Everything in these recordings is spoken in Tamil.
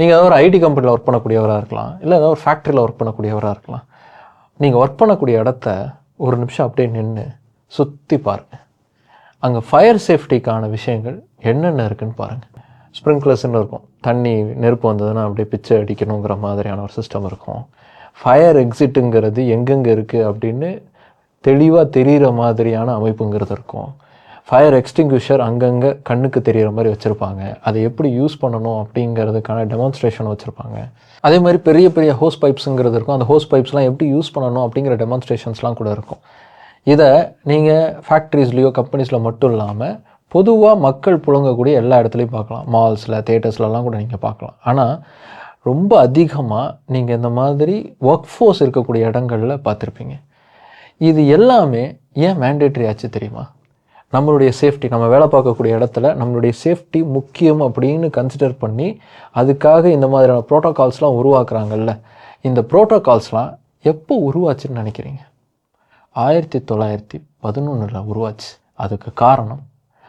நீங்கள் ஏதாவது ஒரு ஐடி கம்பெனியில் ஒர்க் பண்ணக்கூடியவராக இருக்கலாம். இல்லை ஏதாவது ஒரு ஃபேக்ட்ரியில் ஒர்க் பண்ணக்கூடியவராக இருக்கலாம். நீங்கள் ஒர்க் பண்ணக்கூடிய இடத்த ஒரு நிமிஷம் அப்படியே நின்று சுற்றி பாருங்கள் அங்கே ஃபயர் சேஃப்டிக்கான விஷயங்கள் என்னென்ன இருக்குதுன்னு பாருங்கள் ஸ்ப்ரிங்க்லர்ஸ்னு இருக்கும். தண்ணி நெருப்பு வந்ததுன்னா அப்படியே பிச்சை அடிக்கணுங்கிற மாதிரியான ஒரு சிஸ்டம் இருக்கும். ஃபயர் எக்ஸிட்டுங்கிறது எங்கெங்கே இருக்குது அப்படின்னு தெளிவாக தெரிகிற மாதிரியான அமைப்புங்கிறது இருக்கும். ஃபயர் எக்ஸ்டிங்விஷர் அங்கங்கே கண்ணுக்கு தெரிகிற மாதிரி வச்சுருப்பாங்க. அதை எப்படி யூஸ் பண்ணணும் அப்படிங்கிறதுக்கான டெமான்ஸ்ட்ரேஷன் வச்சுருப்பாங்க. அதே மாதிரி பெரிய பெரிய ஹோஸ் பைப்ஸுங்கிறது இருக்கும். அந்த ஹோஸ் பைப்ஸ்லாம் எப்படி யூஸ் பண்ணணும் அப்படிங்கிற டெமான்ஸ்ட்ரேஷன்ஸ்லாம் கூட இருக்கும். இதை நீங்கள் ஃபேக்ட்ரிஸ்லேயோ கம்பெனிஸில் மட்டும் இல்லாமல் பொதுவாக மக்கள் புழங்கக்கூடிய எல்லா இடத்துலையும் பார்க்கலாம். மால்ஸில் தேட்டர்ஸ்லலாம் கூட நீங்கள் பார்க்கலாம். ஆனால் ரொம்ப அதிகமாக நீங்கள் இந்த மாதிரி ஒர்க் ஃபோர்ஸ் இருக்கக்கூடிய இடங்களில் பார்த்துருப்பீங்க. இது எல்லாமே ஏன் மேண்டேட்ரி ஆச்சு தெரியுமா? நம்மளுடைய சேஃப்டி நம்ம வேலை பார்க்கக்கூடிய இடத்துல நம்மளுடைய சேஃப்டி முக்கியம் அப்படின்னு கன்சிடர் பண்ணி அதுக்காக இந்த மாதிரியான ப்ரோட்டோகால்ஸ்லாம் உருவாக்குறாங்கல்ல. இந்த ப்ரோட்டோகால்ஸ்லாம் எப்போ உருவாச்சுன்னு நினைக்கிறீங்க? ஆயிரத்தி தொள்ளாயிரத்தி பதினொன்றில் உருவாச்சு. அதுக்கு காரணம்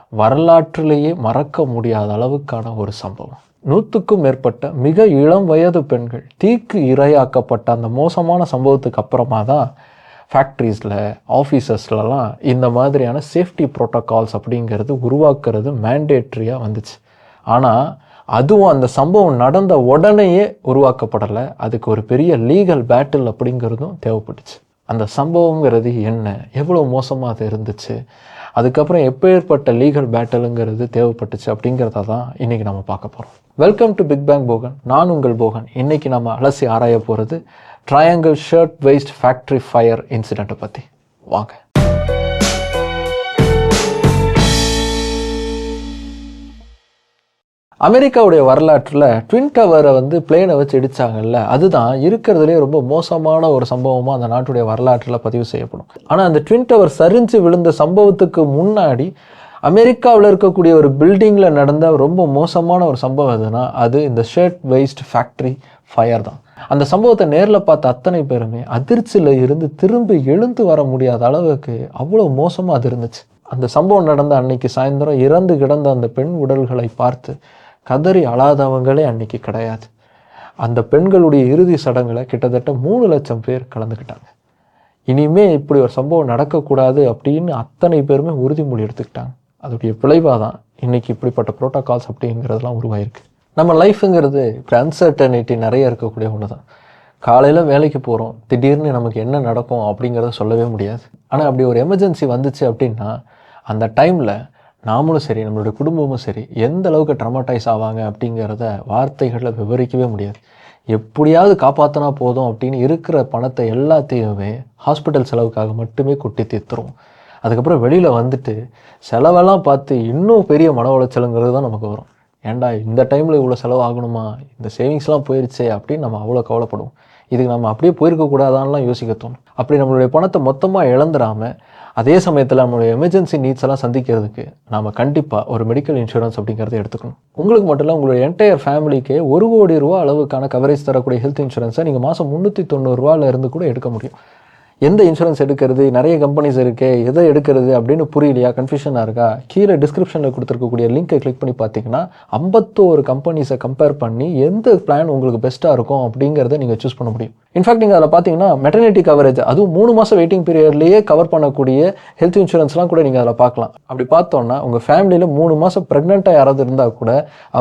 வரலாற்றிலேயே மறக்க முடியாத அளவுக்கான ஒரு சம்பவம். நூற்றுக்கும் மேற்பட்ட மிக இளம் வயது பெண்கள் தீக்கு இரையாக்கப்பட்ட அந்த மோசமான சம்பவத்துக்கு அப்புறமா தான் ஃபேக்ட்ரிஸில் ஆஃபீஸஸ்லலாம் இந்த மாதிரியான சேஃப்டி ப்ரோட்டோகால்ஸ் அப்படிங்கிறது உருவாக்குறது மேண்டேட்ரியாக வந்துச்சு. ஆனால் அதுவும் அந்த சம்பவம் நடந்த உடனேயே உருவாக்கப்படலை. அதுக்கு ஒரு பெரிய லீகல் பேட்டில் அப்படிங்கிறதும் தேவைப்பட்டுச்சு. அந்த சம்பவங்கிறது என்ன? எவ்வளோ மோசமாக அது இருந்துச்சு? அதுக்கப்புறம் எப்பேற்பட்ட லீகல் பேட்டலுங்கிறது தேவைப்பட்டுச்சு அப்படிங்கிறத தான் இன்றைக்கி நம்ம பார்க்க போகிறோம் welcome to Big Bang Bogan நான் உங்கள் போகன். இன்றைக்கி நம்ம அலசி ஆராய போகிறது Triangle shirt waste factory fire இன்சிடெண்ட்டை பற்றி வாங்க. அமெரிக்காவுடைய வரலாற்றில் ட்வின் டவரை வந்து பிளேனை வச்சு இடித்தாங்கல்ல அதுதான் இருக்கிறதுலே ரொம்ப மோசமான ஒரு சம்பவமாக அந்த நாட்டுடைய வரலாற்றில் பதிவு செய்யப்படும். ஆனால் அந்த ட்வின் டவர் சரிஞ்சு விழுந்த சம்பவத்துக்கு முன்னாடி அமெரிக்காவில் இருக்கக்கூடிய ஒரு பில்டிங்கில் நடந்த ரொம்ப மோசமான ஒரு சம்பவம் எதுனா அது இந்த ஷர்ட் வேஸ்ட் ஃபேக்ட்ரி ஃபயர் தான். அந்த சம்பவத்தை நேரில் பார்த்த அத்தனை பேருமே அதிர்ச்சியில் இருந்து திரும்பி எழுந்து வர முடியாத அளவுக்கு அவ்வளோ மோசமாக அது இருந்துச்சு. அந்த சம்பவம் நடந்த அன்னைக்கு சாயந்தரம் இறந்து கிடந்த அந்த பெண் உடல்களை பார்த்து கதறி அழாதவங்களே அன்னைக்கு கிடையாது. அந்த பெண்களுடைய இறுதி சடங்குல கிட்டத்தட்ட மூணு லட்சம் பேர் கலந்துக்கிட்டாங்க. இனிமே இப்படி ஒரு சம்பவம் நடக்கக்கூடாது அப்படின்னு அத்தனை பேருமே உறுதிமொழி எடுத்துக்கிட்டாங்க. அதோடைய விளைவாக தான் இன்னைக்கு இப்படிப்பட்ட ப்ரோட்டோகால்ஸ் அப்படிங்கிறதெல்லாம் உருவாயிருக்கு. நம்ம லைஃப்புங்கிறது இப்போ அன்சர்டனிட்டி நிறைய இருக்கக்கூடிய ஒன்று தான் காலையில் வேலைக்கு போகிறோம் திடீர்னு நமக்கு என்ன நடக்கும் அப்படிங்கிறத சொல்லவே முடியாது. ஆனால் அப்படி ஒரு எமர்ஜென்சி வந்துச்சு அப்படின்னா அந்த டைமில் நாமளும் சரி நம்மளுடைய குடும்பமும் சரி எந்த அளவுக்கு ட்ரமாட்டைஸ் ஆவாங்க அப்படிங்கிறத வார்த்தைகளில் விவரிக்கவே முடியாது. எப்படியாவது காப்பாற்றினா போதும் அப்படின்னு இருக்கிற பணத்தை எல்லாத்தையுமே ஹாஸ்பிட்டல் செலவுக்காக மட்டுமே கொட்டி தீர்த்துருவோம். அதுக்கப்புறம் வெளியில் வந்துட்டு செலவெல்லாம் பார்த்து இன்னும் பெரிய மன உளைச்சலுங்கிறது தான் நமக்கு வரும். ஏன்டா இந்த டைமில் இவ்வளோ செலவு ஆகணுமா இந்த சேவிங்ஸ்லாம் போயிடுச்சே அப்படின்னு நம்ம அவ்வளோ கவலைப்படுவோம். இதுக்கு நம்ம அப்படியே போயிருக்கக்கூடாதான்லாம் யோசிக்க தோணும். அப்படி நம்மளுடைய பணத்தை மொத்தமாக இழந்துடாமல் அதே சமயத்தில் நம்மளுடைய எமர்ஜென்சி நீட்ஸ் எல்லாம் சந்திக்கிறதுக்கு நாம் கண்டிப்பாக ஒரு மெடிக்கல் இன்சூரன்ஸ் அப்படிங்கிறத எடுத்துக்கணும். உங்களுக்கு மட்டும் இல்லை உங்களுடைய என்டையர் ஃபேமிலிக்கே ஒரு கோடி ரூபா அளவுக்கான கவரேஜ் தரக்கூடிய ஹெல்த் இன்சூரன்ஸை நீங்கள் மாதம் முந்நூற்றி தொண்ணூறுரூவால இருந்து கூட எடுக்க முடியும். எந்த இன்சூரன்ஸ் எடுக்கிறது நிறைய கம்பெனிஸ் இருக்கே எதை எடுக்கிறது அப்படின்னு புரியலையா? கன்ஃபியூஷனாக இருக்கா? கீழே டிஸ்கிரிப்ஷனில் கொடுத்துருக்கக்கூடிய லிங்கை கிளிக் பண்ணி பார்த்தீங்கன்னா ஐம்பத்தோரு கம்பெனிஸை கம்பேர் பண்ணி எந்த பிளான் உங்களுக்கு பெஸ்ட்டாக இருக்கும் அப்படிங்கிறத நீங்கள் சூஸ் பண்ண முடியும். இன்ஃபேக்ட் நீங்கள் அதில் பார்த்தீங்கன்னா மெட்டர்னிட்டி கவரேஜ் அதுவும் மூணு மாதம் வெயிட்டிங் பீரியட்லேயே கவர் பண்ணக்கூடிய ஹெல்த் இன்சூரன்ஸ்லாம் கூட நீங்கள் அதில் பார்க்கலாம். அப்படி பார்த்தோன்னா உங்கள் ஃபேமிலியில் மூணு மாதம் ப்ரெக்னெண்ட்டாக யாராவது இருந்தால் கூட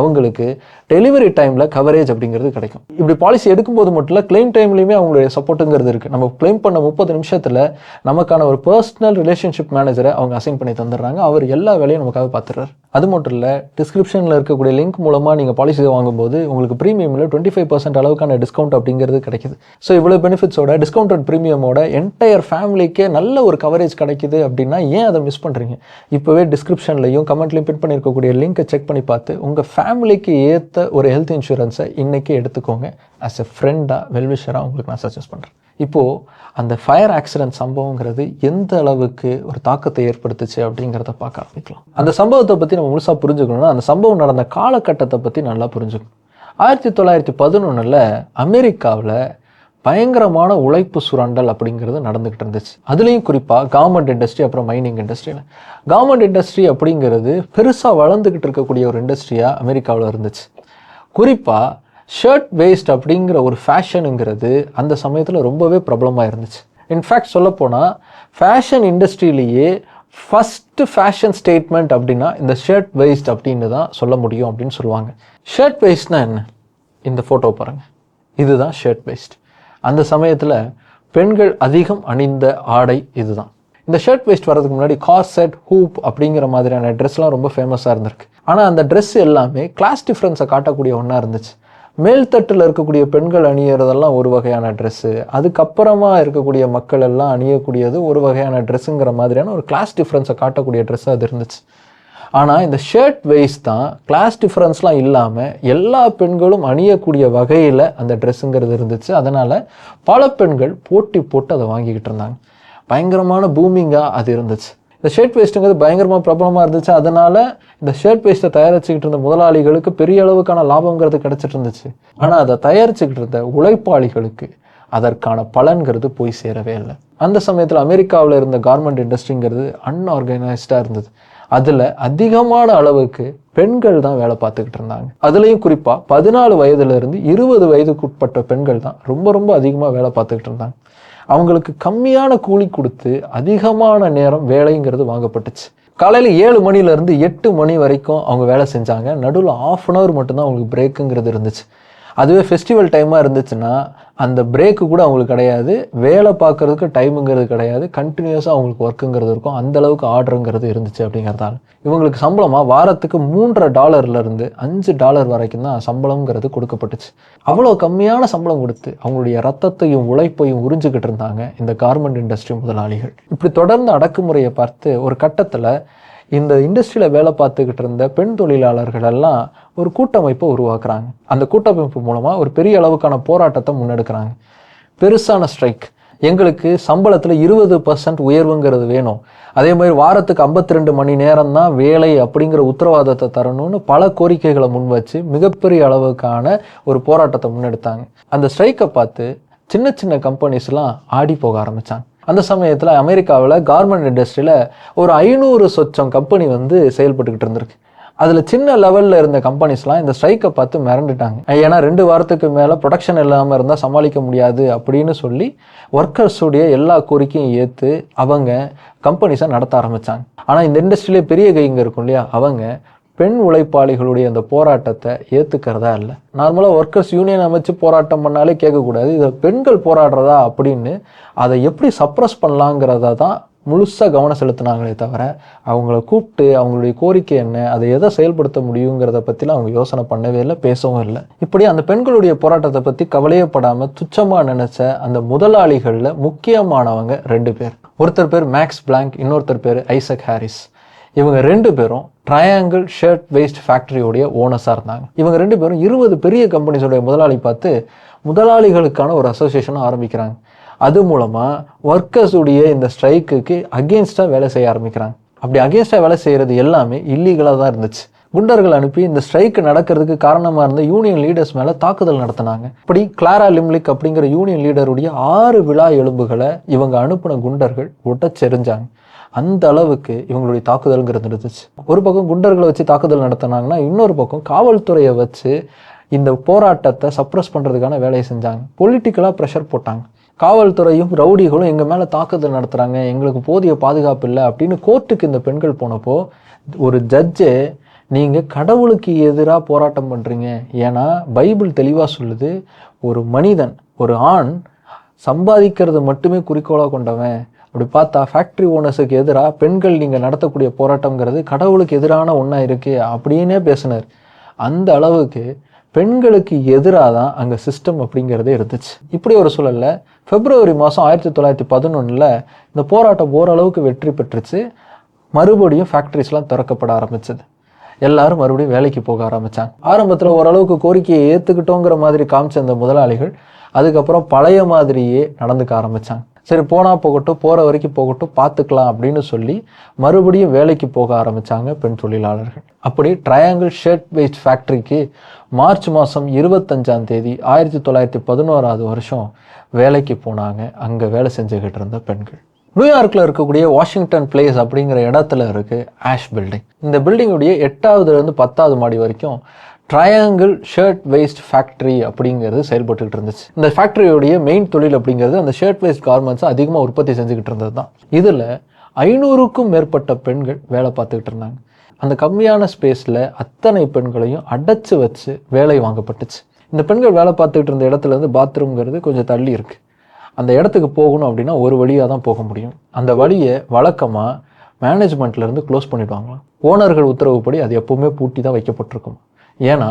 அவங்களுக்கு டெலிவரி டைமில் கவரேஜ் அப்படிங்கிறது கிடைக்கும். இப்படி பாலிசி எடுக்கும்போது மட்டும் இல்லை கிளைம் டைம்லையுமே அவங்களுடைய சப்போர்ட்டுங்கிறது இருக்குது நம்ம கிளைம் பண்ண முப்பது நிமிஷத்தில் நமக்கான ஒரு பர்சனல் ரிலேஷன்ஷிப் மேனேஜரை அவங்க அசைன் பண்ணி தந்துடுறாங்க. அவர் எல்லா வேலையும் நமக்காக பார்த்துறாரு அது மட்டும் இல்லை டிஸ்கிரிப்ஷனில் இருக்கக்கூடிய லிங்க் மூலமாக நீங்கள் பாலிசி வாங்கும்போது உங்களுக்கு ப்ரீமியமில் டுவெண்ட்டி ஃபைவ் பர்சன்ட் அளவுக்கான டிஸ்கவுண்ட் அப்படிங்கிறது கிடைக்குது. ஸோ இவ்வளோ பெனிஃபிட்ஸோட டிஸ்கவுண்டட் ப்ரீமியமோட என்டையர் ஃபேமிலிக்கே நல்ல ஒரு கவரேஜ் கிடைக்குது அப்படின்னா ஏன் அதை மிஸ் பண்ணுறீங்க இப்போவே டிஸ்கிரிப்ஷன்லையும் கமெண்ட்லையும் பின் பண்ணியிருக்கக்கூடிய லிங்கை செக் பண்ணி பார்த்து உங்கள் ஃபேமிலிக்கு ஏற்ற ஒரு ஹெல்த் இன்சூரன்ஸை இன்றைக்கி எடுத்துக்கோங்க. ஆஸ் எ ஃப்ரெண்டாக வெல்விஷராக உங்களுக்கு நான் சஜஸ்ட் பண்ணுறேன் இப்போது அந்த ஃபயர் ஆக்சிடென்ட் சம்பவங்கிறது எந்த அளவுக்கு ஒரு தாக்கத்தை ஏற்படுத்துச்சு அப்படிங்கிறத பார்க்க ஆரம்பிக்கலாம். அந்த சம்பவத்தை பற்றி நம்ம முழுசாக புரிஞ்சுக்கணும்னா அந்த சம்பவம் நடந்த காலகட்டத்தை பற்றி நல்லா புரிஞ்சுக்கணும். ஆயிரத்தி தொள்ளாயிரத்தி பதினொன்றில் அமெரிக்காவில் பயங்கரமான உழைப்பு சுரண்டல் அப்படிங்கிறது நடந்துக்கிட்டு இருந்துச்சு. அதுலேயும் குறிப்பாக கவர்மெண்ட் இண்டஸ்ட்ரி அப்புறம் மைனிங் இண்டஸ்ட்ரியில் கவர்மெண்ட் இண்டஸ்ட்ரி அப்படிங்கிறது பெருசாக வளர்ந்துக்கிட்டு இருக்கக்கூடிய ஒரு இண்டஸ்ட்ரியாக அமெரிக்காவில் இருந்துச்சு. குறிப்பாக ஷர்ட் வேஸ்ட் அப்படிங்கிற ஒரு ஃபேஷனுங்கிறது அந்த சமயத்தில் ரொம்பவே பிரபலமாக இருந்துச்சு. இன்ஃபேக்ட் சொல்லப்போனால் ஃபேஷன் இண்டஸ்ட்ரியிலேயே ஃபஸ்ட்டு ஃபேஷன் ஸ்டேட்மெண்ட் அப்படின்னா இந்த ஷர்ட் வேஸ்ட் அப்படின்னு தான் சொல்ல முடியும் அப்படின்னு சொல்லுவாங்க. ஷர்ட் வேஸ்ட்னா என்ன? இந்த ஃபோட்டோ பாருங்கள் இதுதான் ஷர்ட் வேஸ்ட் அந்த சமயத்தில் பெண்கள் அதிகம் அணிந்த ஆடை இதுதான். இந்த ஷர்ட் வேஸ்ட் வரதுக்கு முன்னாடி கார்செட் ஹூப் அப்படிங்கிற மாதிரியான ட்ரெஸ்லாம் ரொம்ப ஃபேமஸாக இருந்திருக்கு. ஆனால் அந்த ட்ரெஸ் எல்லாமே கிளாஸ் டிஃப்ரென்ஸை காட்டக்கூடிய ஒன்றா இருந்துச்சு. மேல்தட்டில் இருக்கக்கூடிய பெண்கள் அணியறதெல்லாம் ஒரு வகையான ட்ரெஸ்ஸு அதுக்கப்புறமா இருக்கக்கூடிய மக்கள் எல்லாம் அணியக்கூடியது ஒரு வகையான ட்ரெஸ்ஸுங்கிற மாதிரியான ஒரு கிளாஸ் டிஃப்ரென்ஸை காட்டக்கூடிய ட்ரெஸ்ஸாக அது இருந்துச்சு. ஆனால் இந்த ஷர்ட் வெய்ஸ் தான் கிளாஸ் டிஃப்ரென்ஸ்லாம் இல்லாமல் எல்லா பெண்களும் அணியக்கூடிய வகையில் அந்த ட்ரெஸ்ஸுங்கிறது இருந்துச்சு. அதனால் பல பெண்கள் போட்டி போட்டு அதை வாங்கிக்கிட்டு இருந்தாங்க. பயங்கரமான பூமிங்காக அது இருந்துச்சு. இந்த ஷர்ட் வேஸ்ட்டுங்கிறது பயங்கரமாக பிரபலமாக இருந்துச்சு. அதனால் இந்த ஷர்ட் வேஸ்ட்டை தயாரிச்சுக்கிட்டு இருந்த முதலாளிகளுக்கு பெரிய அளவுக்கான லாபங்கிறது கிடச்சிட்டு இருந்துச்சு. ஆனால் அதை தயாரிச்சுக்கிட்டு இருந்த உழைப்பாளிகளுக்கு அதற்கான பலன்கிறது போய் சேரவே இல்லை. அந்த சமயத்தில் அமெரிக்காவில் இருந்த கார்மெண்ட் இண்டஸ்ட்ரிங்கிறது அன்ஆர்கனைஸ்டாக இருந்தது. அதில் அதிகமான அளவுக்கு பெண்கள் தான் வேலை பார்த்துக்கிட்டு இருந்தாங்க. அதுலேயும் குறிப்பாக பதினாலு வயதுலேருந்து இருபது வயதுக்குட்பட்ட பெண்கள் தான் ரொம்ப ரொம்ப அதிகமாக வேலை பார்த்துக்கிட்டு இருந்தாங்க. அவங்களுக்கு கம்மியான கூலி கொடுத்து அதிகமான நேரம் வேலைங்கிறது வாங்கப்பட்டுச்சு. காலையில் ஏழு மணிலேருந்து எட்டு மணி வரைக்கும் அவங்க வேலை செஞ்சாங்க. நடுவில் ஆஃப் அன் ஹவர் மட்டும்தான் அவங்களுக்கு பிரேக்குங்கிறது இருந்துச்சு. அதுவே ஃபெஸ்டிவல் டைமாக இருந்துச்சுன்னா அந்த பிரேக்கு கூட அவங்களுக்கு கிடையாது. வேலை பார்க்கறதுக்கு டைமுங்கிறது கிடையாது. கண்டினியூஸாக அவங்களுக்கு ஒர்க்குங்கிறது இருக்கும். அந்தளவுக்கு ஆர்டருங்கிறது இருந்துச்சு அப்படிங்கிறதால. இவங்களுக்கு சம்பளமாக வாரத்துக்கு மூன்றரை டாலர்லேருந்து அஞ்சு டாலர் வரைக்கும் தான் சம்பளங்கிறது கொடுக்கப்பட்டுச்சு. அவ்வளோ கம்மியான சம்பளம் கொடுத்து அவங்களுடைய ரத்தத்தையும் உழைப்பையும் உறிஞ்சிக்கிட்டு இருந்தாங்க இந்த கார்மெண்ட் இண்டஸ்ட்ரி முதலாளிகள். இப்படி தொடர்ந்து அடக்குமுறையை பார்த்து ஒரு கட்டத்தில் இந்த இண்டஸ்ட்ரியில் வேலை பார்த்துக்கிட்டு இருந்த பெண் தொழிலாளர்கள் எல்லாம் ஒரு கூட்டமைப்பை உருவாக்குறாங்க. அந்த கூட்டமைப்பு மூலமாக ஒரு பெரிய அளவுக்கான போராட்டத்தை முன்னெடுக்கிறாங்க. பெருசான ஸ்ட்ரைக் எங்களுக்கு சம்பளத்தில் இருபது பர்சன்ட் உயர்வுங்கிறது வேணும். அதே மாதிரி வாரத்துக்கு ஐம்பத்தி ரெண்டு மணி நேரம் தான் வேலை அப்படிங்கிற உத்தரவாதத்தை தரணும்னு பல கோரிக்கைகளை முன் வச்சு மிகப்பெரிய அளவுக்கான ஒரு போராட்டத்தை முன்னெடுத்தாங்க. அந்த ஸ்ட்ரைக்கை பார்த்து சின்ன சின்ன கம்பெனிஸ்லாம் ஆடி போக ஆரம்பித்தாங்க அந்த சமயத்தில் அமெரிக்காவில் கார்மெண்ட் இண்டஸ்ட்ரியில் ஒரு ஐநூறு சொச்சம் கம்பெனி வந்து செயல்பட்டுக்கிட்டு இருந்திருக்கு. அதில் சின்ன லெவலில் இருந்த கம்பெனிஸ்லாம் இந்த ஸ்ட்ரைக்கை பார்த்து மிரண்டுட்டாங்க. ஏன்னா ரெண்டு வாரத்துக்கு மேலே ப்ரொடக்ஷன் இல்லாமல் இருந்தால் சமாளிக்க முடியாது அப்படின்னு சொல்லி ஒர்க்கர்ஸுடைய எல்லா கோரிக்கையும் ஏற்று அவங்க கம்பெனிஸை நடத்த ஆரம்பித்தாங்க ஆனால் இந்த இண்டஸ்ட்ரியிலே பெரிய கைங்க இருக்கும் இல்லையா? அவங்க பெண் உழைப்பாளிகளுடைய அந்த போராட்டத்தை ஏற்றுக்கிறதா இல்லை. நார்மலாக ஒர்க்கர்ஸ் யூனியன் அமைச்சு போராட்டம் பண்ணாலே கேட்கக்கூடாது. இதை பெண்கள் போராடுறதா அப்படின்னு அதை எப்படி சப்ரஸ் பண்ணலாங்கிறத தான் முழுசாக கவனம் செலுத்தினாங்களே தவிர அவங்கள கூப்பிட்டு அவங்களுடைய கோரிக்கை என்ன அதை எதை செயல்படுத்த முடியுங்கிறத பற்றிலாம் அவங்க யோசனை பண்ணவே இல்லை பேசவும் இல்லை. இப்படி அந்த பெண்களுடைய போராட்டத்தை பற்றி கவலையப்படாமல் துச்சமாக நினச்ச அந்த முதலாளிகளில் முக்கியமானவங்க ரெண்டு பேர். ஒருத்தர் பேர் மேக்ஸ் பிளாங்க் இன்னொருத்தர் பேர் ஐசக் ஹாரிஸ் இவங்க ரெண்டு பேரும் ட்ரையாங்கிள் ஷர்ட் வேஸ்ட் ஃபேக்டரியோடைய ஓனர்ஸாக இருந்தாங்க. இவங்க ரெண்டு பேரும் இருபது பெரிய கம்பெனிஸோடைய முதலாளி பார்த்து முதலாளிகளுக்கான ஒரு அசோசியேஷனை ஆரம்பிக்கிறாங்க. அது மூலமாக ஒர்க்கர்ஸுடைய இந்த ஸ்ட்ரைக்குக்கு அகேன்ஸ்டாக வேலை செய்ய ஆரம்பிக்கிறாங்க. அப்படி அகேன்ஸ்டாக வேலை செய்கிறது எல்லாமே இல்லீகலாக தான் இருந்துச்சு. குண்டர்கள் அனுப்பி இந்த ஸ்ட்ரைக் நடக்கிறதுக்கு காரணமாக இருந்த யூனியன் லீடர்ஸ் மேலே தாக்குதல் நடத்தினாங்க. இப்படி கிளாரா லிம்லிக் அப்படிங்கிற யூனியன் லீடருடைய ஆறு விழா எலும்புகளை இவங்க அனுப்பின குண்டர்கள் உடச்செறிஞ்சாங்க அந்த அளவுக்கு இவங்களுடைய தாக்குதல்ங்கிறது இருந்துச்சு ஒரு பக்கம் குண்டர்களை வச்சு தாக்குதல் நடத்தினாங்கன்னா இன்னொரு பக்கம் காவல்துறையை வச்சு இந்த போராட்டத்தை சப்ரஸ் பண்ணுறதுக்கான வேலையை செஞ்சாங்க. பொலிட்டிக்கலாக ப்ரெஷர் போட்டாங்க. காவல்துறையும் ரவுடிகளும் எங்கள் மேலே தாக்குதல் நடத்துகிறாங்க எங்களுக்கு போதிய பாதுகாப்பு இல்லை அப்படின்னு கோர்ட்டுக்கு இந்த பெண்கள் போனப்போ ஒரு ஜட்ஜு நீங்கள் கடவுளுக்கு எதிராக போராட்டம் பண்ணுறீங்க ஏன்னா பைபிள் தெளிவாக சொல்லுது ஒரு மனிதன் ஒரு ஆண் சம்பாதிக்கிறது மட்டுமே குறிக்கோளாக கொண்டவன் அப்படி பார்த்தா ஃபேக்ட்ரி ஓனர்ஸுக்கு எதிராக பெண்கள் நீங்கள் நடத்தக்கூடிய போராட்டங்கிறது கடவுளுக்கு எதிரான ஒன்றா இருக்கு அப்படின்னே பேசினார். அந்த அளவுக்கு பெண்களுக்கு எதிராக தான் அங்கே சிஸ்டம் அப்படிங்கிறதே இருந்துச்சு. இப்படி ஒரு சூழலில் பிப்ரவரி மாதம் ஆயிரத்தி தொள்ளாயிரத்தி பதினொன்றில் இந்த போராட்டம் ஓரளவுக்கு வெற்றி பெற்றுச்சு. மறுபடியும் ஃபேக்ட்ரிஸ்லாம் திறக்கப்பட ஆரம்பிச்சது. எல்லாரும் மறுபடியும் வேலைக்கு போக ஆரம்பித்தாங்க ஆரம்பத்தில் ஓரளவுக்கு கோரிக்கையை ஏற்றுக்கிட்டோங்கிற மாதிரி காமிச்ச அந்த முதலாளிகள் அதுக்கப்புறம் பழைய மாதிரியே நடந்துக்க ஆரம்பித்தாங்க சரி போனால் போகட்டும் போகிற வரைக்கும் போகட்டும் பார்த்துக்கலாம் அப்படின்னு சொல்லி மறுபடியும் வேலைக்கு போக ஆரம்பித்தாங்க பெண் தொழிலாளர்கள். அப்படி ட்ரையாங்கிள் ஷர்ட் வேஸ்ட் ஃபேக்ட்ரிக்கு மார்ச் மாதம் இருபத்தஞ்சாம் தேதி ஆயிரத்தி தொள்ளாயிரத்தி பதினோராவது வருஷம் வேலைக்கு போனாங்க. அங்கே வேலை செஞ்சுக்கிட்டு இருந்த பெண்கள். நியூயார்க்கில் இருக்கக்கூடிய வாஷிங்டன் பிளேஸ் அப்படிங்கிற இடத்துல இருக்குது ஆஷ் பில்டிங் இந்த பில்டிங்குடைய எட்டாவதுலேருந்து பத்தாவது மாடி வரைக்கும் ட்ரையாங்கிள் ஷர்ட் வேஸ்ட் ஃபேக்ட்ரி அப்படிங்கிறது செயல்பட்டுக்கிட்டு இருந்துச்சு. இந்த ஃபேக்ட்ரியோடைய மெயின் தொழில் அப்படிங்கிறது அந்த ஷர்ட் வேஸ்ட் கார்மெண்ட்ஸை அதிகமாக உற்பத்தி செஞ்சுக்கிட்டு இருந்தது தான். இதில் ஐநூறுக்கும் மேற்பட்ட பெண்கள் வேலை பார்த்துக்கிட்டு இருந்தாங்க. அந்த கம்மியான ஸ்பேஸில் அத்தனை பெண்களையும் அடைச்சு வச்சு வேலை வாங்கப்பட்டுச்சு. இந்த பெண்கள் வேலை பார்த்துக்கிட்டு இருந்த இடத்துல இருந்து பாத்ரூம்ங்கிறது கொஞ்சம் தள்ளி இருக்குது அந்த இடத்துக்கு போகணும் அப்படின்னா ஒரு வழியாக தான் போக முடியும். அந்த வழியை வழக்கமாக மேனேஜ்மெண்ட்லேருந்து க்ளோஸ் பண்ணிவிடுவாங்களாம் ஓனர்கள் உத்தரவுப்படி அது எப்போவுமே பூட்டி தான் வைக்கப்பட்டிருக்கும். ஏன்னா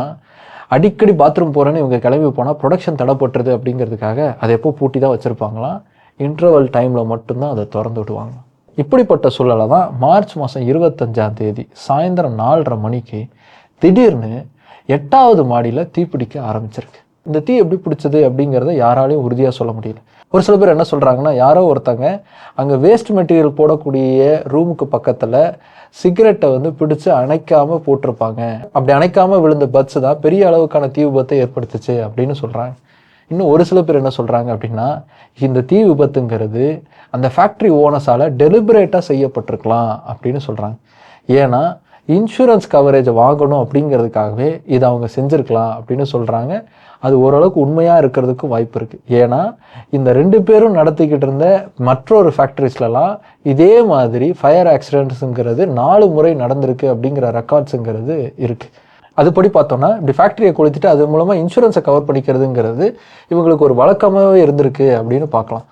அடிக்கடி பாத்ரூம் போகிறேன்னு இவங்க கிளம்பி போனால் ப்ரொடக்ஷன் தடைப்பட்டுறது அப்படிங்கிறதுக்காக அதை எப்போ பூட்டி தான் வச்சுருப்பாங்களாம் இன்டர்வல் டைமில் மட்டும்தான் அதை திறந்து விடுவாங்க. இப்படிப்பட்ட சூழலை தான் மார்ச் மாதம் இருபத்தஞ்சாம் தேதி சாயந்தரம் நாலரை மணிக்கு திடீர்னு எட்டாவது மாடியில் தீப்பிடிக்க ஆரம்பிச்சிருக்கு. இந்த தீ எப்படி பிடிச்சது அப்படிங்கிறத யாராலையும் உறுதியாக சொல்ல முடியல. ஒரு சில பேர் என்ன சொல்கிறாங்கன்னா யாரோ ஒருத்தங்க அங்கே வேஸ்ட் மெட்டீரியல் போடக்கூடிய ரூமுக்கு பக்கத்தில் சிகரெட்டை வந்து பிடிச்சு அணைக்காமல் போட்டிருப்பாங்க. அப்படி அணைக்காமல் விழுந்த பட்ஸ் தான் பெரிய அளவுக்கான தீ விபத்தை ஏற்படுத்துச்சு அப்படின்னு சொல்கிறாங்க இன்னும் ஒரு சில பேர் என்ன சொல்கிறாங்க அப்படின்னா இந்த தீ விபத்துங்கிறது அந்த ஃபேக்ட்ரி ஓனஸால் டெலிபரேட்டாக செய்யப்பட்டிருக்கலாம் அப்படின்னு சொல்கிறாங்க ஏன்னா இன்சூரன்ஸ் கவரேஜை வாங்கணும் அப்படிங்கிறதுக்காகவே இதை அவங்க செஞ்சுருக்கலாம் அப்படின்னு சொல்கிறாங்க அது ஓரளவுக்கு உண்மையாக இருக்கிறதுக்கு வாய்ப்பு இருக்குது ஏன்னா இந்த ரெண்டு பேரும் நடத்திக்கிட்டு இருந்த மற்றொரு ஃபேக்ட்ரிஸ்லலாம் இதே மாதிரி ஃபயர் ஆக்சிடென்ட்ஸுங்கிறது நாலு முறை நடந்திருக்கு அப்படிங்கிற ரெக்கார்ட்ஸுங்கிறது இருக்குது அதுபடி பார்த்தோம்னா இப்படி ஃபேக்ட்ரியை கொளுத்திட்டு அது மூலமாக இன்சூரன்ஸை கவர் பண்ணிக்கிறதுங்கிறது இவங்களுக்கு ஒரு வழக்கமாகவே இருந்திருக்கு அப்படின்னு பார்க்கலாம்.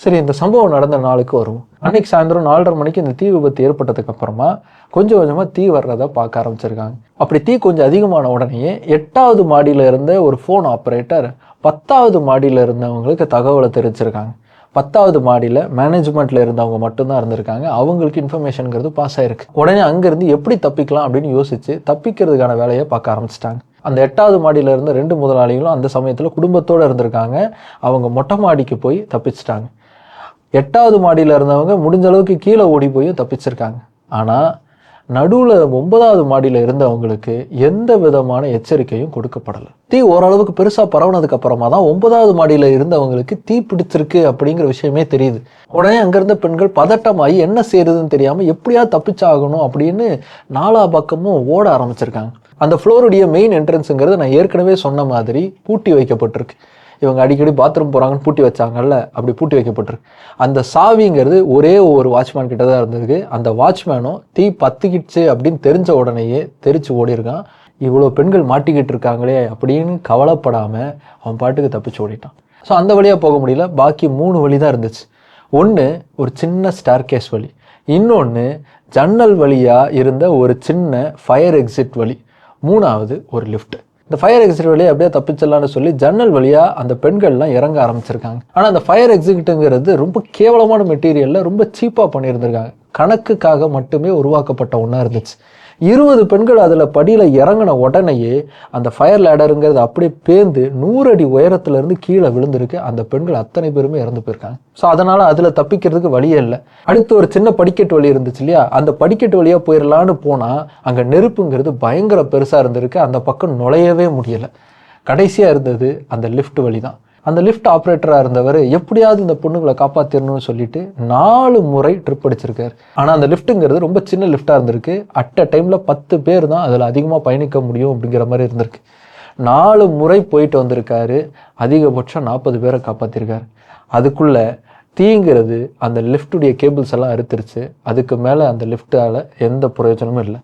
சரி இந்த சம்பவம் நடந்த நாளுக்கு வருவோம். அன்னைக்கு சாயந்தரம் நாலரை மணிக்கு இந்த தீ விபத்து ஏற்பட்டதுக்கு அப்புறமா கொஞ்சம் கொஞ்சமாக தீ வர்றதை பார்க்க ஆரம்பிச்சிருக்காங்க. அப்படி தீ கொஞ்சம் அதிகமான உடனேயே எட்டாவது மாடியில் இருந்த ஒரு ஃபோன் ஆப்ரேட்டர் பத்தாவது மாடியில் இருந்தவங்களுக்கு தகவலை தெரிவிச்சிருக்காங்க. பத்தாவது மாடியில் மேனேஜ்மெண்ட்டில் இருந்தவங்க மட்டும்தான் இருந்திருக்காங்க. அவங்களுக்கு இன்ஃபர்மேஷனுங்கிறது பாஸ் ஆயிருக்கு. உடனே அங்கேருந்து எப்படி தப்பிக்கலாம் அப்படின்னு யோசிச்சு தப்பிக்கிறதுக்கான வேலையை பார்க்க ஆரம்பிச்சிட்டாங்க. அந்த எட்டாவது மாடியில் இருந்த ரெண்டு முதலாளிகளும் அந்த சமயத்தில் குடும்பத்தோடு இருந்திருக்காங்க. அவங்க மொட்டை மாடிக்கு போய் தப்பிச்சிட்டாங்க. எட்டாவது மாடியில் இருந்தவங்க முடிஞ்ச அளவுக்கு கீழே ஓடி போய் தப்பிச்சிருக்காங்க. ஆனால் நடுவில் ஒன்பதாவது மாடியில் இருந்தவங்களுக்கு எந்த விதமான எச்சரிக்கையும் கொடுக்கப்படலை. தீ ஓரளவுக்கு பெருசாக பரவுனதுக்கு அப்புறமா தான் ஒன்பதாவது மாடியில் இருந்தவங்களுக்கு தீ பிடிச்சிருக்கு அப்படிங்கிற விஷயமே தெரியுது. உடனே அங்கேருந்த பெண்கள் பதட்டமாகி என்ன செய்யறதுன்னு தெரியாமல் எப்படியா தப்பிச்சாகணும் அப்படின்னு நாலா பக்கமும் ஓட ஆரம்பிச்சிருக்காங்க. அந்த ஃப்ளோருடைய மெயின் என்ட்ரன்ஸுங்கிறது நான் ஏற்கனவே சொன்ன மாதிரி பூட்டி வைக்கப்பட்டிருக்கு. இவங்க அடிக்கடி பாத்ரூம் போகிறாங்கன்னு பூட்டி வச்சாங்கல்ல அப்படி பூட்டி வைக்கப்பட்டிருக்கு. அந்த சாவிங்கிறது ஒரே ஒரு வாட்ச்மேன் கிட்ட தான் இருந்ததுக்கு அந்த வாட்ச்மேனும் தீ பத்துக்கிடுச்சு அப்படின்னு தெரிஞ்ச உடனேயே தெரிச்சு ஓடிருக்கான். இவ்வளோ பெண்கள் மாட்டிக்கிட்டு இருக்காங்களே அப்படின்னு கவலைப்படாமல் அவன் பாட்டுக்கு தப்பிச்சு ஓடிட்டான். ஸோ அந்த வழியாக போக முடியல. பாக்கி மூணு வழி தான் இருந்துச்சு. ஒன்று ஒரு சின்ன ஸ்டார்கேஸ் வழி. இன்னொன்று ஜன்னல் வழியாக இருந்த ஒரு சின்ன ஃபயர் எக்ஸிட் வழி. மூணாவது ஒரு லிஃப்ட்டு இந்த ஃபயர் எக்ஸிட் வழியை அப்படியே தப்பிச்சிடலாம்னு சொல்லி ஜன்னல் வழியாக அந்த பெண்கள்லாம் இறங்க ஆரம்பிச்சிருக்காங்க. ஆனால் அந்த ஃபயர் எக்ஸிட்டுங்கிறது ரொம்ப கேவலமான மெட்டீரியலில் ரொம்ப சீப்பாக பண்ணியிருந்திருக்காங்க. கணக்குக்காக மட்டுமே உருவாக்கப்பட்ட ஒன்றா இருந்துச்சு. இருபது பெண்கள் அதில் படியில் இறங்கின உடனேயே அந்த ஃபயர் லேடருங்கிறது அப்படியே பேர்ந்து நூறு அடி உயரத்துலேருந்து கீழே விழுந்திருக்கு. அந்த பெண்கள் அத்தனை பேருமே இறந்து போயிருக்காங்க. ஸோ அதனால் அதில் தப்பிக்கிறதுக்கு வழியே இல்லை. அடுத்து ஒரு சின்ன படிக்கட்டு வழி இருந்துச்சு இல்லையா? அந்த படிக்கட்டு வழியாக போயிடலான்னு போனால் அங்கே நெருப்புங்கிறது பயங்கர பெருசாக இருந்திருக்கு. அந்த பக்கம் நுழையவே முடியலை. கடைசியாக இருந்தது அந்த லிஃப்ட் வழி தான் அந்த லிஃப்ட் ஆப்ரேட்டராக இருந்தவர் எப்படியாவது இந்த பொண்ணுங்களை காப்பாற்றிடணும்னு சொல்லிட்டு நாலு முறை ட்ரிப் அடிச்சிருக்காரு. ஆனால் அந்த லிஃப்ட்டுங்கிறது ரொம்ப சின்ன லிஃப்டாக இருந்திருக்கு. அட் அ டைமில் பத்து பேர் தான் அதில் அதிகமாக பயணிக்க முடியும் அப்படிங்கிற மாதிரி இருந்திருக்கு. நாலு முறை போயிட்டு வந்திருக்காரு. அதிகபட்சம் நாற்பது பேரை காப்பாற்றிருக்காரு அதுக்குள்ளே தீங்கிறது அந்த லிஃப்ட்டுடைய கேபிள்ஸ் எல்லாம் அறுத்துருச்சு. அதுக்கு மேலே அந்த லிஃப்ட்டால் எந்த பிரயோஜனமும் இல்லை.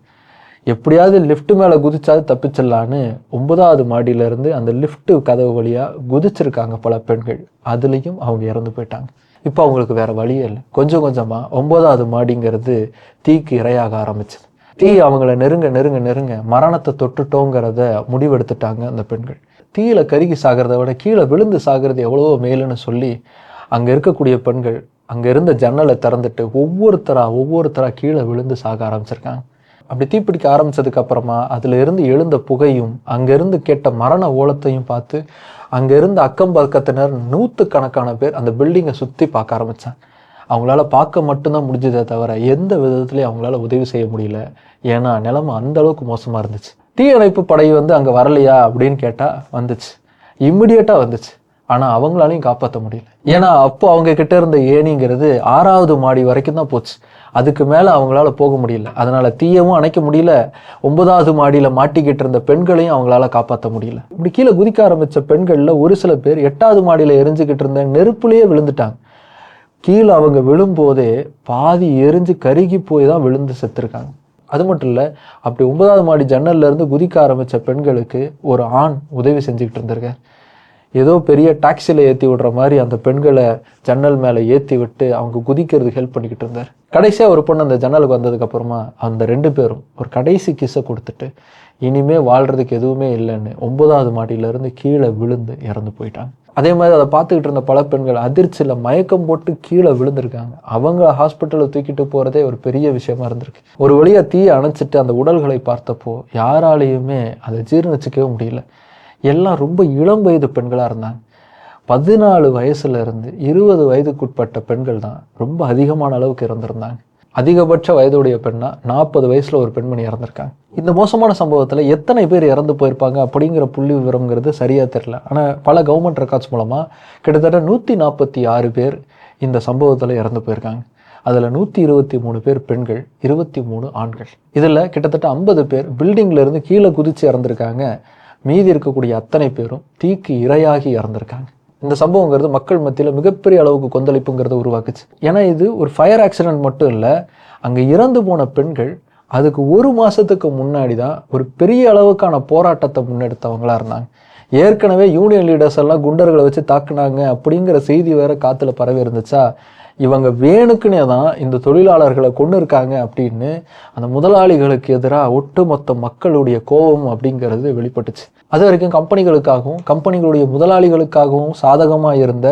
எப்படியாவது லிஃப்ட் மேலே குதிச்சாது தப்பிச்சிடலான்னு ஒன்பதாவது மாடியிலேருந்து அந்த லிஃப்ட் கதவு வழியாக குதிச்சிருக்காங்க பல பெண்கள். அதுலேயும் அவங்க இறந்து போயிட்டாங்க. இப்போ அவங்களுக்கு வேற வழியே இல்லை. கொஞ்சம் கொஞ்சமாக ஒன்பதாவது மாடிங்கிறது தீக்கு இரையாக ஆரம்பிச்சது. தீ அவங்கள நெருங்க நெருங்க நெருங்க மரணத்தை தொட்டுட்டோங்கிறத முடிவெடுத்துட்டாங்க அந்த பெண்கள். தீயில கருகி சாகிறத விட கீழே விழுந்து சாகிறது எவ்வளவோ மேலுன்னு சொல்லி அங்கே இருக்கக்கூடிய பெண்கள் அங்கே இருந்த ஜன்னலை திறந்துட்டு ஒவ்வொருத்தரா ஒவ்வொருத்தரா கீழே விழுந்து சாக ஆரம்பிச்சிருக்காங்க. அப்படி தீப்பிடிக்க ஆரம்பித்ததுக்கு அப்புறமா அதுல இருந்து எழுந்த புகையும் அங்கேருந்து கேட்ட மரண ஓலத்தையும் பார்த்து அங்கேருந்து அக்கம் பக்கத்தினர் நூற்று கணக்கான பேர் அந்த பில்டிங்கை சுற்றி பார்க்க ஆரம்பித்தாங்க அவங்களால பார்க்க மட்டும்தான் முடிஞ்சதே தவிர எந்த விதத்துலையும் அவங்களால உதவி செய்ய முடியல. ஏன்னா நிலைமை அந்த அளவுக்கு மோசமாக இருந்துச்சு. தீயணைப்பு படை வந்து அங்கே வரலையா அப்படின்னு கேட்டால் வந்துச்சு. இம்மிடியட்டாக வந்துச்சு. ஆனால் அவங்களாலையும் காப்பாற்ற முடியல. ஏன்னா அப்போ அவங்க கிட்ட இருந்த ஏணிங்கிறது ஆறாவது மாடி வரைக்கும் தான் போச்சு. அதுக்கு மேலே அவங்களால போக முடியல. அதனால தீயவும் அணைக்க முடியல. ஒன்பதாவது மாடியில் மாட்டிக்கிட்டு இருந்த பெண்களையும் அவங்களால காப்பாற்ற முடியல. இப்படி கீழே குதிக்க ஆரம்பித்த பெண்களில் ஒரு சில பேர் எட்டாவது மாடியில் எரிஞ்சுக்கிட்டு இருந்த நெருப்புலேயே விழுந்துட்டாங்க. கீழே அவங்க விழும்போதே பாதி எரிஞ்சு கருகி போய் தான் விழுந்து செத்துருக்காங்க. அது மட்டும் இல்லை அப்படி ஒன்பதாவது மாடி ஜன்னல்லேருந்து குதிக்க ஆரம்பித்த பெண்களுக்கு ஒரு ஆண் உதவி செஞ்சுக்கிட்டு இருந்திருக்கார். ஏதோ பெரிய டாக்ஸியில் ஏற்றி விடுற மாதிரி அந்த பெண்களை ஜன்னல் மேலே ஏற்றி விட்டு அவங்க குதிக்கிறதுக்கு ஹெல்ப் பண்ணிக்கிட்டு இருந்தார். கடைசியாக ஒரு பொண்ணு அந்த ஜன்னலுக்கு வந்ததுக்கப்புறமா அந்த ரெண்டு பேரும் ஒரு கடைசி கிஸ்ஸை கொடுத்துட்டு இனிமேல் வாழ்கிறதுக்கு எதுவுமே இல்லைன்னு ஒன்பதாவது மாடியிலேருந்து கீழே விழுந்து இறந்து போயிட்டாங்க. அதே மாதிரி அதை பார்த்துக்கிட்டு இருந்த பல பெண்கள் அதிர்ச்சியில் மயக்கம் போட்டு கீழே விழுந்திருக்காங்க. அவங்க ஹாஸ்பிட்டலில் தூக்கிட்டு போகிறதே ஒரு பெரிய விஷயமா இருந்திருக்கு. ஒரு வழியாக தீயை அணைச்சிட்டு அந்த உடல்களை பார்த்தப்போ யாராலையுமே அதை ஜீர்ணிச்சிக்கவே முடியல. எல்லாம் ரொம்ப இளம் வயது பெண்களாக இருந்தாங்க. பதினாலு வயசுல இருந்து இருபது வயதுக்குட்பட்ட பெண்கள் தான் ரொம்ப அதிகமான அளவுக்கு இறந்திருந்தாங்க. அதிகபட்ச வயதுடைய பெண்ணா நாற்பது வயசுல ஒரு பெண்மணி இறந்திருக்காங்க. இந்த மோசமான சம்பவத்துல எத்தனை பேர் இறந்து போயிருப்பாங்க அப்படிங்கிற புள்ளி விவரங்கிறது சரியா தெரியல. ஆனா பல கவர்மெண்ட் ரெக்கார்ட்ஸ் மூலமா கிட்டத்தட்ட நூத்தி நாற்பத்தி ஆறு பேர் இந்த சம்பவத்துல இறந்து போயிருக்காங்க. அதில் நூற்றி இருபத்தி மூணு பேர் பெண்கள் இருபத்தி மூணு ஆண்கள். இதில் கிட்டத்தட்ட ஐம்பது பேர் பில்டிங்லேருந்து கீழே குதித்து இறந்துருக்காங்க. மீதி இருக்கக்கூடிய அத்தனை பேரும் தீக்கு இரையாகி இறந்துருக்காங்க. இந்த சம்பவங்கிறது மக்கள் மத்தியில் மிகப்பெரிய அளவுக்கு கொந்தளிப்புங்கிறத உருவாக்குச்சு. ஏன்னா இது ஒரு ஃபயர் ஆக்சிடென்ட் மட்டும் இல்லை அங்கே இறந்து போன பெண்கள் அதுக்கு ஒரு மாதத்துக்கு முன்னாடி தான் ஒரு பெரிய அளவுக்கான போராட்டத்தை முன்னெடுத்தவங்களா இருந்தாங்க. ஏற்கனவே யூனியன் லீடர்ஸ் எல்லாம் குண்டர்களை வச்சு தாக்குனாங்க அப்படிங்கிற செய்தி வேற காற்றுல பரவி இருந்துச்சா? இவங்க வேணுக்குனே தான் இந்த தொழிலாளர்களை கொண்டு இருக்காங்க அப்படின்னு அந்த முதலாளிகளுக்கு எதிராக ஒட்டுமொத்த மக்களுடைய கோபம் அப்படிங்கிறது வெளிப்பட்டுச்சு. அது வரைக்கும் கம்பெனிகளுக்காகவும் கம்பெனிகளுடைய முதலாளிகளுக்காகவும் சாதகமாக இருந்த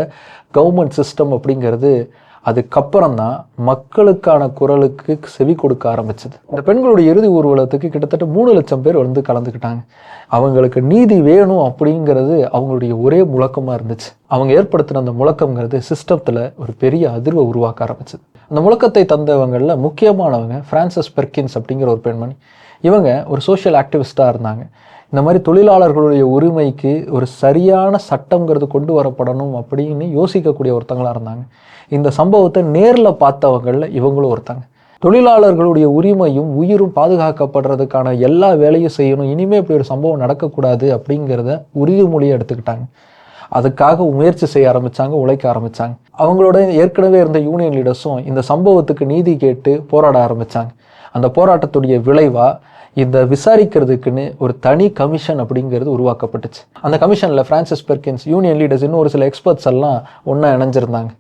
கவர்மெண்ட் சிஸ்டம் அப்படிங்கிறது அதுக்கப்புறம் தான் மக்களுக்கான குரலுக்கு செவி கொடுக்க ஆரம்பிச்சது. இந்த பெண்களுடைய இறுதி ஊர்வலத்துக்கு கிட்டத்தட்ட மூணு லட்சம் பேர் வந்து கலந்துக்கிட்டாங்க. அவங்களுக்கு நீதி வேணும் அப்படிங்கிறது அவங்களுடைய ஒரே முழக்கமாக இருந்துச்சு. அவங்க ஏற்படுத்தின அந்த முழக்கங்கிறது சிஸ்டத்தில் ஒரு பெரிய அதிர்வை உருவாக்க ஆரம்பிச்சது. அந்த முழக்கத்தை தந்தவங்களில் முக்கியமானவங்க ஃப்ரான்சஸ் பெர்கின்ஸ் அப்படிங்கிற ஒரு பெண்மணி. இவங்க ஒரு சோஷியல் ஆக்டிவிஸ்டாக இருந்தாங்க. இந்த மாதிரி தொழிலாளர்களுடைய உரிமைக்கு ஒரு சரியான சட்டங்கிறது கொண்டு வரப்படணும் அப்படின்னு யோசிக்கக்கூடிய ஒருத்தங்களாக இருந்தாங்க. இந்த சம்பவத்தை நேரில் பார்த்தவங்களில் இவங்களும் ஒருத்தங்க. தொழிலாளர்களுடைய உரிமையும் உயிரும் பாதுகாக்கப்படுறதுக்கான எல்லா வேலையும் செய்யணும். இனிமேல் இப்படி ஒரு சம்பவம் நடக்கக்கூடாது அப்படிங்கிறத உறுதிமொழியை எடுத்துக்கிட்டாங்க. அதுக்காக முயற்சி செய்ய ஆரம்பிச்சாங்க உழைக்க ஆரம்பித்தாங்க அவங்களோட ஏற்கனவே இருந்த யூனியன் லீடர்ஸும் இந்த சம்பவத்துக்கு நீதி கேட்டு போராட ஆரம்பித்தாங்க அந்த போராட்டத்துடைய விளைவாக இந்த விசாரிக்கிறதுக்குன்னு ஒரு தனி கமிஷன் அப்படிங்கிறது உருவாக்கப்பட்டுச்சு. அந்த கமிஷனில் ஃப்ரான்சிஸ் பெர்கின்ஸ் யூனியன் லீடர்ஸ் இன்னும் ஒரு சில எக்ஸ்பர்ட்ஸ் எல்லாம் ஒன்றா இணைஞ்சிருந்தாங்க.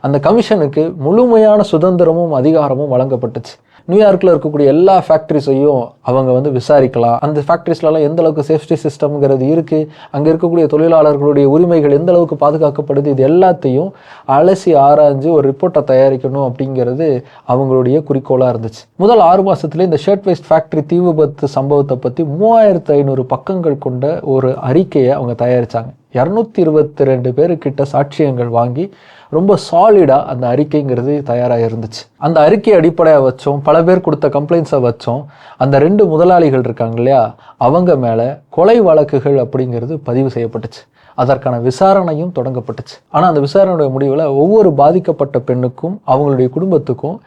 அந்த கமிஷனுக்கு முழுமையான சுதந்திரமும் அதிகாரமும் வழங்கப்பட்டுச்சு. நியூயார்க்கில் இருக்கக்கூடிய எல்லா ஃபேக்ட்ரிஸையும் அவங்க வந்து விசாரிக்கலாம். அந்த ஃபேக்ட்ரிஸ்லலாம் எந்த அளவுக்கு சேஃப்டி சிஸ்டம்ங்கிறது இருக்குது அங்கே இருக்கக்கூடிய தொழிலாளர்களுடைய உரிமைகள் எந்த அளவுக்கு பாதுகாக்கப்படுது? இது எல்லாத்தையும் அலசி ஆராய்ஞ்சு ஒரு ரிப்போர்ட்டை தயாரிக்கணும் அப்படிங்கிறது அவங்களுடைய குறிக்கோளாக இருந்துச்சு. முதல் ஆறு மாசத்துல இந்த ஷர்ட் வேஸ்ட் ஃபேக்ட்ரி தீ விபத்து சம்பவத்தை பற்றி மூவாயிரத்து ஐநூறு பக்கங்கள் கொண்ட ஒரு அறிக்கையை அவங்க தயாரித்தாங்க இரநூத்தி இருபத்தி ரெண்டு பேருக்கிட்ட சாட்சியங்கள் வாங்கி ரொம்ப சாலிடாக அந்த அறிக்கைங்கிறது தயாராக இருந்துச்சு. அந்த அறிக்கை அடிப்படையாக வச்சோம் பல பேர் கொடுத்த கம்ப்ளைண்ட்ஸை வச்சோம். அந்த ரெண்டு முதலாளிகள் இருக்காங்க இல்லையா அவங்க மேலே கொலை வழக்குகள் அப்படிங்கிறது பதிவு செய்யப்பட்டுச்சு. அதற்கான விசாரணையும் தொடங்கப்பட்டுச்சு. ஆனால் அந்த விசாரணையுடைய முடிவில் ஒவ்வொரு பாதிக்கப்பட்ட பெண்ணுக்கும் அவங்களுடைய குடும்பத்துக்கும்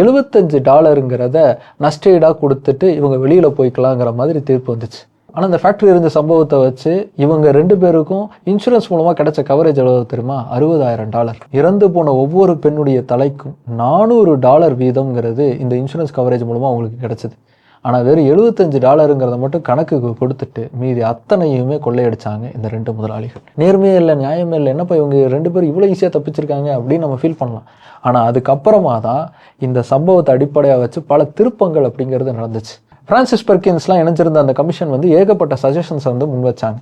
எழுபத்தஞ்சு டாலருங்கிறத நஷ்டஈடாக கொடுத்துட்டு இவங்க வெளியில் போய்க்கலாங்கிற மாதிரி தீர்ப்பு வந்துச்சு. ஆனால் இந்த ஃபேக்ட்ரி இருந்த சம்பவத்தை வச்சு இவங்க ரெண்டு பேருக்கும் இன்சூரன்ஸ் மூலமாக கிடைச்ச கவரேஜ் எவ்வளவு தெரியுமா? அறுபதாயிரம் டாலர் இறந்து போன ஒவ்வொரு பெண்ணுடைய தலைக்கும் நானூறு டாலர் வீதம்ங்கிறது இந்த இன்சூரன்ஸ் கவரேஜ் மூலமாக அவங்களுக்கு கிடைச்சது. ஆனால் வெறும் எழுபத்தஞ்சு டாலருங்கிறத மட்டும் கணக்குக்கு கொடுத்துட்டு மீதி அத்தனையுமே கொள்ளையடிச்சாங்க இந்த ரெண்டு முதலாளிகள். நேர்மையே இல்லை நியாயமே இல்லை. என்னப்பா இவங்க ரெண்டு பேரும் இவ்வளோ ஈஸியாக தப்பிச்சிருக்காங்க அப்படின்னு நம்ம ஃபீல் பண்ணலாம். ஆனால் அதுக்கப்புறமா தான் இந்த சம்பவத்தை அடிப்படையாக வச்சு பல திருப்பங்கள் அப்படிங்கிறது நடந்துச்சு. ஃப்ரான்சிஸ் பெர்கின்ஸ்லாம் இணைஞ்சிருந்த அந்த கமிஷன் வந்து ஏகப்பட்ட சஜஷன்ஸை வந்து முன் வச்சாங்க.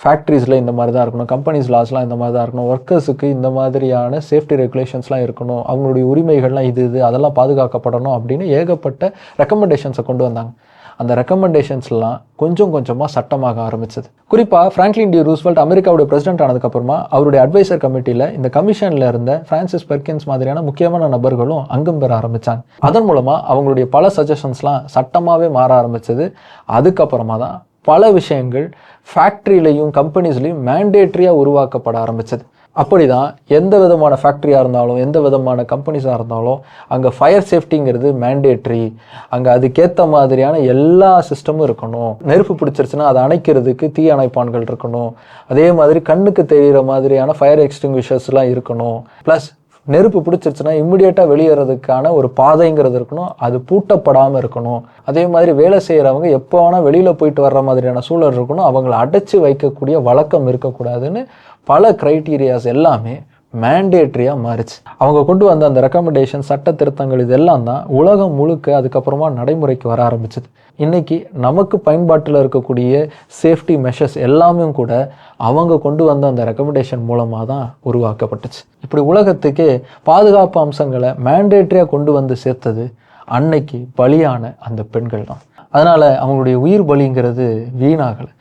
ஃபேக்ட்ரிஸில் இந்த மாதிரி தான் இருக்கணும் கம்பெனிஸ் லாஸ்லாம் இந்த மாதிரி தான் இருக்கணும் ஒர்க்கர்ஸுக்கு இந்த மாதிரியான சேஃப்டி ரெகுலேஷன்ஸ்லாம் இருக்கணும் அவங்களுடைய உரிமைகள்லாம் இது இது அதெல்லாம் பாதுகாக்கப்படணும் அப்படின்னு ஏகப்பட்ட ரெக்கமெண்டேஷன்ஸை கொண்டு வந்தாங்க. அந்த ரெக்கமெண்டேஷன்ஸ்லாம் கொஞ்சம் கொஞ்சமாக சட்டமாக ஆரம்பிச்சது. குறிப்பாக ஃப்ராங்க்லின் டி ரூஸ்வெல்ட் அமெரிக்காவுடைய பிரசிடென்ட் ஆனதுக்கப்புறமா அவருடைய அட்வைசர் கமிட்டியில் இந்த கமிஷனில் இருந்த ஃப்ரான்சிஸ் பெர்கின்ஸ் மாதிரியான முக்கியமான நபர்களும் அங்கம் பெற ஆரம்பித்தாங்க அதன் மூலமாக அவங்களுடைய பல சஜஷன்ஸ்லாம் சட்டமாகவே மாற ஆரம்பித்தது அதுக்கப்புறமா தான் பல விஷயங்கள் ஃபேக்ட்ரியிலையும் கம்பெனிஸ்லையும் மேண்டேட்ரியாக உருவாக்கப்பட ஆரம்பித்தது அப்படி தான் எந்த விதமான ஃபேக்ட்ரியாக இருந்தாலும் எந்த விதமான கம்பெனிஸாக இருந்தாலும் அங்கே ஃபயர் சேஃப்டிங்கிறது மேண்டேட்ரி அங்கே அதுக்கேற்ற மாதிரியான எல்லா சிஸ்டமும் இருக்கணும். நெருப்பு பிடிச்சிருச்சுன்னா அதை அணைக்கிறதுக்கு தீ அணைப்பான்கள் இருக்கணும். அதே மாதிரி கண்ணுக்கு தெரிகிற மாதிரியான ஃபயர் எக்ஸ்டிங்விஷர்ஸ்லாம் இருக்கணும். ப்ளஸ் நெருப்பு பிடிச்சிருச்சுன்னா இம்மிடியேட்டாக வெளியேறதுக்கான ஒரு பாதைங்கிறது இருக்கணும். அது பூட்டப்படாமல் இருக்கணும். அதே மாதிரி வேலை செய்கிறவங்க எப்போ வேணால் வெளியில் போயிட்டு வர்ற மாதிரியான சூழல் இருக்கணும். அவங்கள அடைச்சி வைக்கக்கூடிய வழக்கம் இருக்கக்கூடாதுன்னு பல க்ரைட்டீரியாஸ் எல்லாமே மேண்டேட்ரியாக மாறுச்சு. அவங்க கொண்டு வந்த அந்த ரெக்கமெண்டேஷன் சட்ட திருத்தங்கள் இதெல்லாம் தான் உலகம் முழுக்க அதுக்கப்புறமா நடைமுறைக்கு வர ஆரம்பிச்சது. இன்னைக்கு நமக்கு பயன்பாட்டில் இருக்கக்கூடிய சேஃப்டி மெஷர்ஸ் எல்லாமே கூட அவங்க கொண்டு வந்த அந்த ரெக்கமெண்டேஷன் மூலமாக தான் உருவாக்கப்பட்டுச்சு. இப்படி உலகத்துக்கே பாதுகாப்பு அம்சங்களை மேண்டேட்ரியாக கொண்டு வந்து சேர்த்தது அன்னைக்கு பலியான அந்த பெண்கள் தான். அதனால் அவங்களுடைய உயிர் பலிங்கிறது வீணாகலை.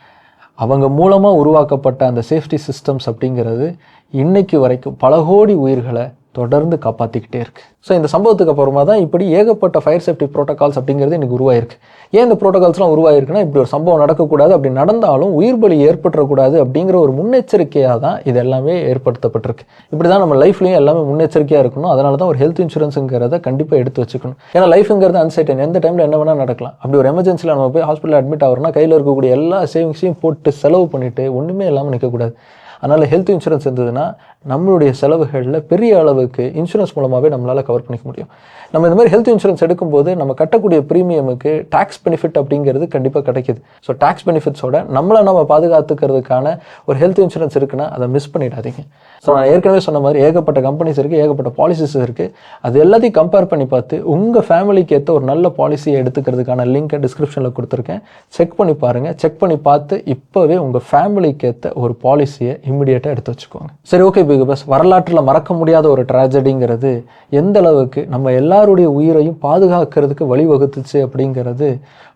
அவங்க மூலமாக உருவாக்கப்பட்ட அந்த சேஃப்டி சிஸ்டம்ஸ் அப்படிங்கிறது இன்றைக்கு வரைக்கும் பல கோடி உயிர்களை தொடர்ந்து காப்பாற்றிக்கிட்டே இருக்கு. ஸோ இந்த சம்பவத்துக்கு அப்புறமா தான் இப்படி ஏகப்பட்ட ஃபயர் சேஃப்டி ப்ரோட்டோகால்ஸ் அப்படிங்கிறது எனக்கு உருவாயிருக்கு. ஏன் இந்த ப்ரோட்டோகால்ஸ்லாம் உருவாயிருக்குன்னா இப்படி ஒரு சம்பவம் நடக்கக்கூடாது அப்படி நடந்தாலும் உயிர் பலி ஏற்பட்டுறக்கூடாது அப்படிங்கிற ஒரு முன்னெச்சரிக்கையாக தான் இது எல்லாமே ஏற்படுத்தப்பட்டிருக்கு. இப்படி தான் நம்ம லைஃப்லையும் எல்லாமே முன்னெச்சரிக்கையாக இருக்கணும். அதனால தான் ஒரு ஹெல்த் இன்சூரன்ஸுங்கிறத கண்டிப்பாக எடுத்து வச்சுக்கணும். ஏன்னா லைஃப்ங்கிறது அன்சர்டன் எந்த டைமில் என்ன வேணால் நடக்கலாம். அப்படி ஒரு எமர்ஜென்சியில் நம்ம போய் ஹாஸ்பிட்டலில் அட்மிட் ஆகிறோம்னா கையில் இருக்கக்கூடிய எல்லா சேவிங்ஸையும் போட்டு செலவு பண்ணிவிட்டு ஒன்றுமே இல்லாமல் நிற்கக்கூடாது அதனால் ஹெல்த் இன்சூரன்ஸ் இருந்ததுன்னா நம்மளுடைய செலவுகளில் பெரிய அளவுக்கு இன்சூரன்ஸ் மூலமாகவே நம்மளால் கவர் பண்ணிக்க முடியும். நம்ம இந்த மாதிரி ஹெல்த் இன்சூரன்ஸ் எடுக்கும்போது நம்ம கட்டக்கூடிய ப்ரீமியமுக்கு டேக்ஸ் பெனிஃபிட் அப்படிங்கிறது கண்டிப்பாக கிடைக்குது. ஸோ டேக்ஸ் பெனிஃபிட்ஸோட நம்மளை நம்ம பாதுகாத்துக்கிறதுக்கான ஒரு ஹெல்த் இன்சூரன்ஸ் இருக்குன்னா அதை மிஸ் பண்ணிடாதீங்க. ஸோ நான் ஏற்கனவே சொன்ன மாதிரி ஏகப்பட்ட கம்பெனிஸ் இருக்குது ஏகப்பட்ட பாலிசிஸ் இருக்குது அது எல்லாத்தையும் கம்பேர் பண்ணி பார்த்து உங்கள் ஃபேமிலிக்கு ஏற்ற ஒரு நல்ல பாலிசியை எடுத்துக்கிறதுக்கான லிங்கை டிஸ்கிரிப்ஷனில் கொடுத்துருக்கேன். செக் பண்ணி பாருங்கள் செக் பண்ணி பார்த்து இப்போவே உங்கள் ஃபேமிலிக்கு ஏற்ற ஒரு பாலிசியை இம்மிடியேட்டாக எடுத்து வச்சுக்கோங்க. சரி ஓகே பிக் பஸ் வரலாற்றில் மறக்க முடியாத ஒரு ட்ராஜடிங்கிறது எந்த அளவுக்கு நம்ம எல்லாருடைய உயிரையும் பாதுகாக்கிறதுக்கு வழிவகுத்துச்சு அப்படிங்கிறது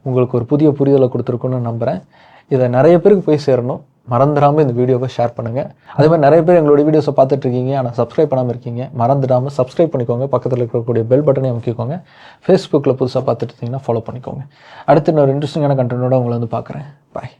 உங்களுக்கு ஒரு புதிய புரிதலை கொடுத்துருக்குன்னு நம்புகிறேன் இதை நிறைய பேருக்கு போய் சேரணும். மறந்துடாமல் இந்த வீடியோவை ஷேர் பண்ணுங்கள் அதே மாதிரி நிறைய பேர் எங்களுடைய வீடியோஸை பார்த்துட்டு இருக்கீங்க ஆனால் சப்ஸ்கிரைப் பண்ணாமல் இருக்கீங்க. மறந்துடாமல் சப்ஸ்கிரைப் பண்ணிக்கோங்க. பக்கத்தில் இருக்கக்கூடிய பெல் பட்டனை அமைக்கிக்கோங்க. ஃபேஸ்புக்கில் புதுசாக பார்த்துட்டு இருந்தீங்கன்னா ஃபாலோ பண்ணிக்கோங்க. அடுத்து இன்னொரு இன்ட்ரெஸ்டிங்கான கண்டென்ட்டோட உங்களை வந்து பார்க்குறேன். பாய்